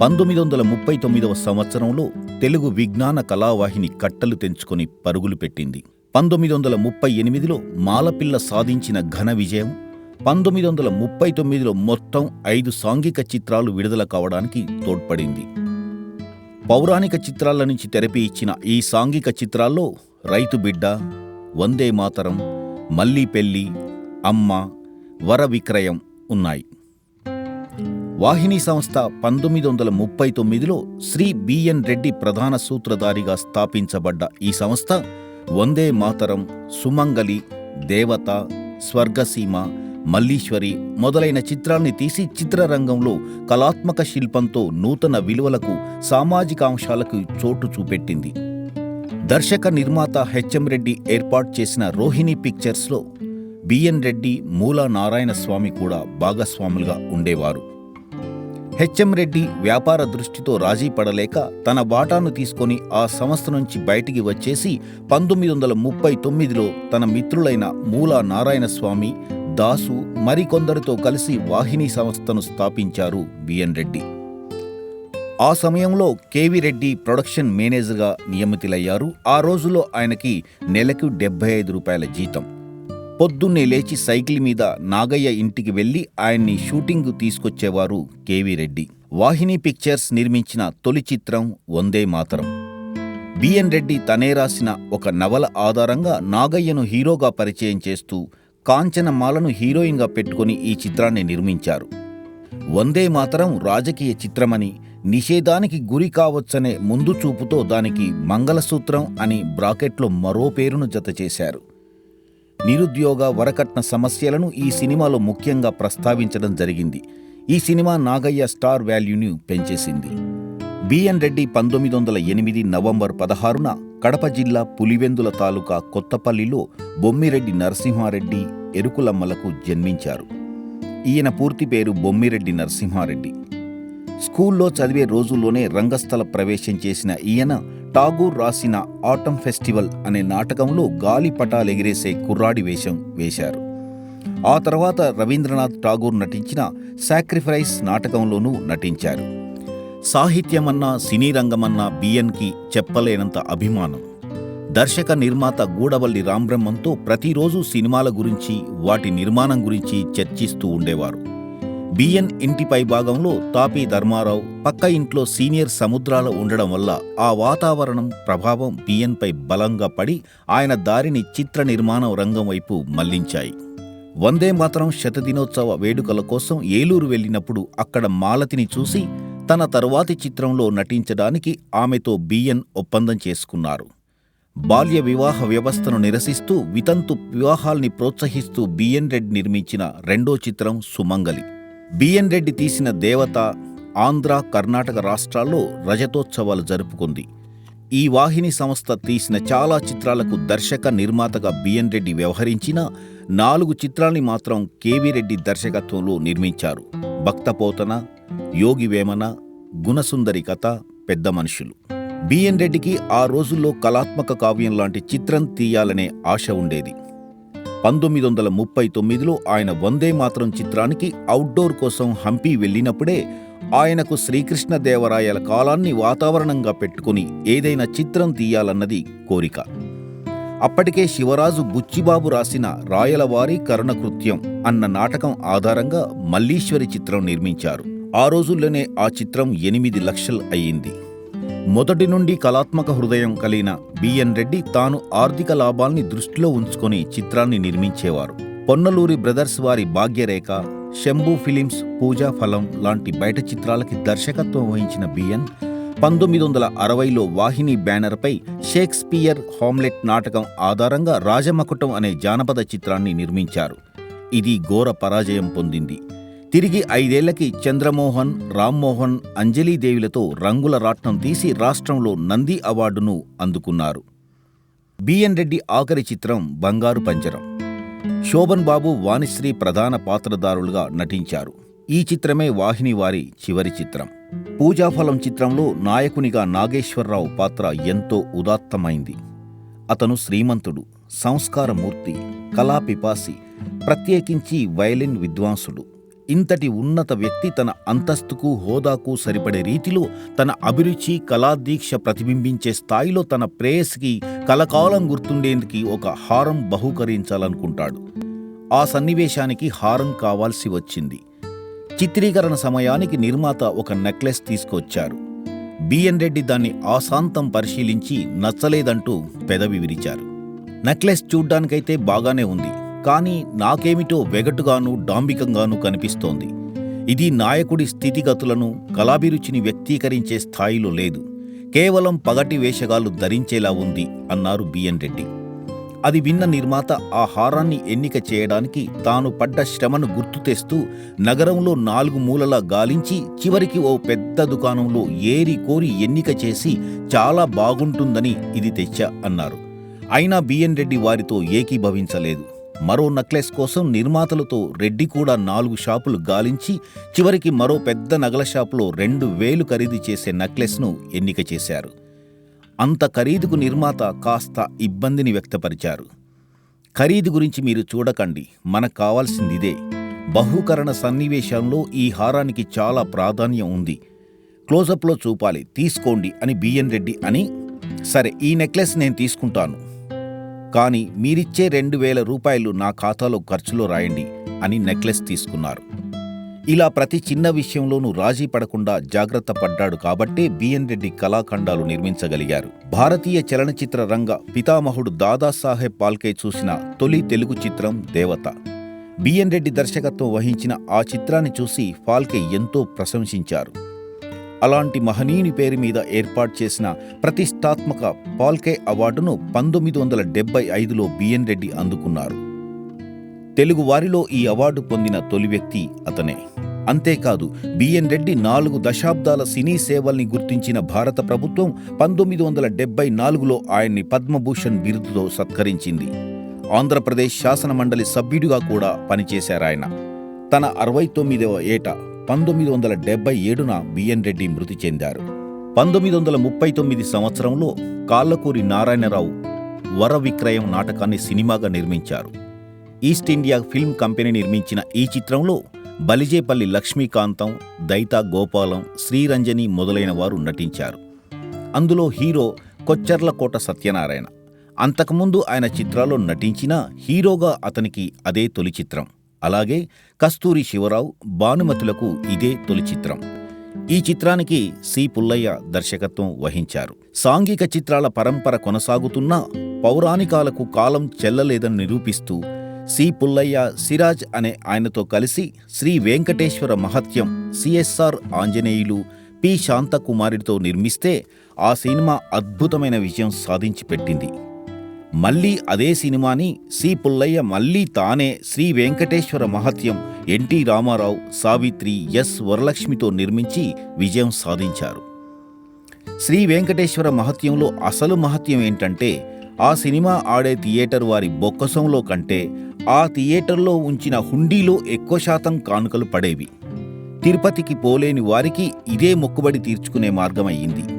పంతొమ్మిది వందల ముప్పై తొమ్మిదవ సంవత్సరంలో తెలుగు విజ్ఞాన కళావాహిని కట్టలు తెంచుకొని పరుగులు పెట్టింది. పంతొమ్మిది వందల ముప్పై ఎనిమిదిలో మాలపిల్ల సాధించిన ఘన విజయం పంతొమ్మిది వందల ముప్పై తొమ్మిదిలో మొత్తం ఐదు సాంఘిక చిత్రాలు విడుదల కావడానికి తోడ్పడింది. పౌరాణిక చిత్రాల నుంచి తెరపి ఇచ్చిన ఈ సాంఘిక చిత్రాల్లో రైతు బిడ్డ వందే మాతరం మల్లీ పెళ్ళి అమ్మ వర విక్రయం ఉన్నాయి. వాహిని సంస్థ పంతొమ్మిది వందల ముప్పై తొమ్మిదిలో శ్రీ బిఎన్ రెడ్డి ప్రధాన సూత్రధారిగా స్థాపించబడ్డ ఈ సంస్థ వందే మాతరం సుమంగలి దేవత స్వర్గసీమ మల్లీశ్వరి మొదలైన చిత్రాల్ని తీసి చిత్రరంగంలో కళాత్మక శిల్పంతో నూతన విలువలకు సామాజిక అంశాలకు చోటు చూపెట్టింది. దర్శక నిర్మాత హెచ్ఎం రెడ్డి ఏర్పాటు చేసిన రోహిణి పిక్చర్స్లో బిఎన్ రెడ్డి మూలా నారాయణ స్వామి కూడా భాగస్వాములుగా ఉండేవారు. హెచ్ఎం రెడ్డి వ్యాపార దృష్టితో రాజీ పడలేక తన వాటాను తీసుకొని ఆ సంస్థ నుంచి బయటికి వచ్చేసి పంతొమ్మిది వందల ముప్పై తొమ్మిదిలో తన మిత్రులైన మూలా నారాయణస్వామి దాసు మరికొందరితో కలిసి వాహిని సంస్థను స్థాపించారు బిఎన్ రెడ్డి. ఆ సమయంలో కేవి రెడ్డి ప్రొడక్షన్ మేనేజర్గా నియమితులయ్యారు. ఆ రోజులో ఆయనకి నెలకు డెబ్బై ఐదు రూపాయల జీతం. పొద్దున్నే లేచి సైకిల్ మీద నాగయ్య ఇంటికి వెళ్ళి ఆయన్ని shooting తీసుకొచ్చేవారు K V Reddy. Vahini pictures నిర్మించిన తొలి చిత్రం వందే మాతరం. బిఎన్ రెడ్డి తనే రాసిన ఒక నవల ఆధారంగా నాగయ్యను హీరోగా పరిచయం చేస్తూ కాంచనమాలను హీరోయిన్గా పెట్టుకుని ఈ చిత్రాన్ని నిర్మించారు. వందే మాతరం రాజకీయ చిత్రమని నిషేధానికి గురి కావచ్చనే ముందు చూపుతో దానికి మంగళసూత్రం అని బ్రాకెట్లో మరో పేరును జతచేశారు. నిరుద్యోగ వరకట్న సమస్యలను ఈ సినిమాలో ముఖ్యంగా ప్రస్తావించడం జరిగింది. ఈ సినిమా నాగయ్య స్టార్ వాల్యూని పెంచేసింది. బిఎన్ రెడ్డి పంతొమ్మిది వందల ఎనిమిది నవంబర్ పదహారున కడప జిల్లా పులివెందుల తాలూకా కొత్తపల్లిలో బొమ్మిరెడ్డి నరసింహారెడ్డి ఎరుకులమ్మలకు జన్మించారు. ఈయన పూర్తి పేరు బొమ్మిరెడ్డి నరసింహారెడ్డి. స్కూల్లో చదివే రోజుల్లోనే రంగస్థల ప్రవేశం చేసిన ఈయన టాగూర్ రాసిన ఆటం ఫెస్టివల్ అనే నాటకంలో గాలి పటాలెగిరేసే కుర్రాడి వేషం వేశారు. ఆ తర్వాత రవీంద్రనాథ్ ఠాగూర్ నటించిన సాక్రిఫైస్ నాటకంలోనూ నటించారు. సాహిత్యమన్నా సినీ రంగమన్నా బిఎన్కి చెప్పలేనంత అభిమానం. దర్శక నిర్మాత గూడవల్లి రాంబ్రహ్మంతో ప్రతిరోజు సినిమాల గురించి వాటి నిర్మాణం గురించి చర్చిస్తూ ఉండేవారు. బిఎన్ ఇంటి పై భాగంలో తాపీ ధర్మారావు పక్క ఇంట్లో సీనియర్ సముద్రాల ఉండడం వల్ల ఆ వాతావరణం ప్రభావం బిఎన్పై బలంగా పడి ఆయన దారిని చిత్ర నిర్మాణం రంగం వైపు మళ్ళించాయి. వందే మాత్రం శతదినోత్సవ వేడుకల కోసం ఏలూరు వెళ్ళినప్పుడు అక్కడ మాలతిని చూసి తన తరువాతి చిత్రంలో నటించడానికి ఆమెతో బిఎన్ ఒప్పందం చేసుకున్నారు. బాల్య వివాహ వ్యవస్థను నిరసిస్తూ వితంతు వివాహాల్ని ప్రోత్సహిస్తూ బిఎన్ రెడ్ నిర్మించిన రెండో చిత్రం సుమంగలి. బిఎన్ రెడ్డి తీసిన దేవత ఆంధ్ర కర్ణాటక రాష్ట్రాల్లో రజతోత్సవాలు జరుపుకుంది. ఈ వాహిని సంస్థ తీసిన చాలా చిత్రాలకు దర్శక నిర్మాతగా బిఎన్ రెడ్డి వ్యవహరించిన నాలుగు చిత్రాల్ని మాత్రం కేవీ రెడ్డి దర్శకత్వంలో నిర్మించారు. భక్తపోతన యోగి వేమన గుణసుందరి కథ పెద్ద మనుషులు. బిఎన్ రెడ్డికి ఆ రోజుల్లో కళాత్మక కావ్యం లాంటి చిత్రం తీయాలనే ఆశ ఉండేది. పంతొమ్మిది వందల ముప్పై తొమ్మిదిలో ఆయన వందే మాత్రం చిత్రానికి అవుట్డోర్ కోసం హంపి వెళ్ళినప్పుడే ఆయనకు శ్రీకృష్ణదేవరాయల కాలాన్ని వాతావరణంగా పెట్టుకుని ఏదైనా చిత్రం తీయాలన్నది కోరిక. అప్పటికే శివరాజు బుచ్చిబాబు రాసిన రాయలవారి కరుణకృత్యం అన్న నాటకం ఆధారంగా మల్లీశ్వరి చిత్రం నిర్మించారు. ఆ రోజుల్లోనే ఆ చిత్రం ఎనిమిది లక్షలు అయ్యింది. మొదటి నుండి కళాత్మక హృదయం కలిగిన బిఎన్ రెడ్డి తాను ఆర్థిక లాభాల్ని దృష్టిలో ఉంచుకొని చిత్రాన్ని నిర్మించేవారు. పొన్నలూరి బ్రదర్స్ వారి భాగ్యరేఖ శంభు ఫిలిమ్స్ పూజా ఫలం లాంటి బయట చిత్రాలకి దర్శకత్వం వహించిన బిఎన్ పంతొమ్మిది వందల అరవైలో వాహిని బ్యానర్పై షేక్స్పియర్ హామ్లెట్ నాటకం ఆధారంగా రాజమకుటం అనే జానపద చిత్రాన్ని నిర్మించారు. ఇది ఘోర పరాజయం పొందింది. తిరిగి ఐదేళ్ళకి చంద్రమోహన్ రామ్మోహన్ అంజలీదేవిలతో రంగుల రాట్నం తీసి రాష్ట్రంలో నంది అవార్డును అందుకున్నారు. బిఎన్ రెడ్డి ఆఖరి చిత్రం బంగారు పంజరం. శోభన్ బాబు వాణిశ్రీ ప్రధాన పాత్రదారులుగా నటించారు. ఈ చిత్రమే వాహిని వారి చివరి చిత్రం. పూజాఫలం చిత్రంలో నాయకునిగా నాగేశ్వరరావు పాత్ర ఎంతో ఉదాత్తమైంది. అతను శ్రీమంతుడు సంస్కారమూర్తి కళాపిపాసి ప్రత్యేకించి వయలిన్ విద్వాంసుడు. ఇంతటి ఉన్నత వ్యక్తి తన అంతస్తుకు హోదాకు సరిపడే రీతిలో తన అభిరుచి కళాదీక్ష ప్రతిబింబించే స్థాయిలో తన ప్రేయస్కి కలకాలం గుర్తుండేందుకు ఒక హారం బహూకరించాలనుకుంటాడు. ఆ సన్నివేశానికి హారం కావాల్సి వచ్చింది. చిత్రీకరణ సమయానికి నిర్మాత ఒక నెక్లెస్ తీసుకొచ్చారు. బిఎన్ రెడ్డి దాన్ని ఆశాంతం పరిశీలించి నచ్చలేదంటూ పెదవి విరిచారు. నెక్లెస్ చూడ్డానికైతే బాగానే ఉంది. కానీ నాకేమిటో వెగటుగాను డాంబికంగానూ కనిపిస్తోంది. ఇది నాయకుడి స్థితిగతులను కళాభిరుచిని వ్యక్తీకరించే స్థాయిలో లేదు. కేవలం పగటి వేషగాలు ధరించేలా ఉంది అన్నారు బిఎన్ రెడ్డి. అది విన్న నిర్మాత ఆ హారాన్ని ఎన్నిక చేయడానికి తాను పడ్డ శ్రమను గుర్తు తెస్తూ నగరంలో నాలుగు మూలలా గాలించి చివరికి ఓ పెద్ద దుకాణంలో ఏరి కోరి ఎన్నిక చేసి చాలా బాగుంటుందని ఇది తెచ్చా అన్నారు. అయినా బిఎన్ రెడ్డి వారితో ఏకీభవించలేదు. మరో నక్లెస్ కోసం నిర్మాతలతో రెడ్డి కూడా నాలుగు షాపులు గాలించి చివరికి మరో పెద్ద నగల షాపులో రెండు వేలు ఖరీదు చేసే నక్లెస్ను ఎన్నిక చేశారు. అంత ఖరీదుకు నిర్మాత కాస్త ఇబ్బందిని వ్యక్తపరిచారు. ఖరీదు గురించి మీరు చూడకండి మనకు కావాల్సింది ఇదే బహుకరణ సన్నివేశంలో ఈ హారానికి చాలా ప్రాధాన్యం ఉంది. క్లోజప్లో చూపాలి తీసుకోండి అని బిఎన్ రెడ్డి అని సరే ఈ నెక్లెస్ నేను తీసుకుంటాను. కానీ మీరిచ్చే రెండు వేల రూపాయలు నా ఖాతాలో ఖర్చులో రాయండి అని నెక్లెస్ తీసుకున్నారు. ఇలా ప్రతి చిన్న విషయంలోనూ రాజీ పడకుండా జాగ్రత్త పడ్డాడు కాబట్టే బిఎన్ రెడ్డి కళాఖండాలు నిర్మించగలిగారు. భారతీయ చలనచిత్ర రంగ పితామహుడు దాదాసాహెబ్ పాల్కే చూసిన తొలి తెలుగు చిత్రం దేవత. బిఎన్ రెడ్డి దర్శకత్వం వహించిన ఆ చిత్రాన్ని చూసి ఫాల్కే ఎంతో ప్రశంసించారు. అలాంటి మహనీయుని పేరు మీద ఏర్పాటు చేసిన ప్రతిష్టాత్మక పాల్కే అవార్డును పంతొమ్మిది వందల డెబ్బై ఐదులో బిఎన్ రెడ్డి అందుకున్నారు. తెలుగు వారిలో ఈ అవార్డు పొందిన తొలి వ్యక్తి అతనే. అంతేకాదు బిఎన్ రెడ్డి నాలుగు దశాబ్దాల సినీ సేవల్ని గుర్తించిన భారత ప్రభుత్వం పంతొమ్మిది వందల డెబ్బై నాలుగులో ఆయన్ని పద్మభూషణ్ బిరుదుతో సత్కరించింది. ఆంధ్రప్రదేశ్ శాసనమండలి సభ్యుడిగా కూడా పనిచేశారాయన. తన అరవై తొమ్మిదవ ఏట పంతొమ్మిది వందల డెబ్బై ఏడున బిఎన్ రెడ్డి మృతి చెందారు. పంతొమ్మిది వందల ముప్పై తొమ్మిది సంవత్సరంలో కాళ్ళకూరి నారాయణరావు వర విక్రయం నాటకాన్ని సినిమాగా నిర్మించారు. ఈస్ట్ ఇండియా ఫిల్మ్ కంపెనీ నిర్మించిన ఈ చిత్రంలో బలిజేపల్లి లక్ష్మీకాంతం దైతా గోపాలం శ్రీరంజని మొదలైన వారు నటించారు. అందులో హీరో కొచ్చర్లకోట సత్యనారాయణ. అంతకుముందు ఆయన చిత్రాల్లో నటించిన హీరోగా అతనికి అదే తొలి చిత్రం. అలాగే కస్తూరి శివరావు భానుమతులకు ఇదే తొలి చిత్రం. ఈ చిత్రానికి సి. పుల్లయ్య దర్శకత్వం వహించారు. సాంఘిక చిత్రాల పరంపర కొనసాగుతున్నా పౌరాణికాలకు కాలం చెల్లలేదని నిరూపిస్తూ సి. పుల్లయ్య సిరాజ్ అనే ఆయనతో కలిసి Sri Venkateswara Mahatyam C S R Anjaneyulu P. శాంతకుమారితో నిర్మిస్తే ఆ సినిమా అద్భుతమైన విజయం సాధించి పెట్టింది మళ్ళీ అదే సినిమాని సి పుల్లయ్య మళ్ళీ తానే Sri Venkateswara Mahatyam N T Rama Rao Savitri S వరలక్ష్మితో నిర్మించి విజయం సాధించారు. శ్రీ వెంకటేశ్వర మహత్యంలో అసలు మహత్యం ఏంటంటే ఆ సినిమా ఆడే థియేటర్ వారి బొక్కసంలో కంటే ఆ థియేటర్లో ఉంచిన హుండీలో ఎక్కువ శాతం కానుకలు పడేవి. తిరుపతికి పోలేని వారికి ఇదే మొక్కుబడి తీర్చుకునే మార్గమయ్యింది.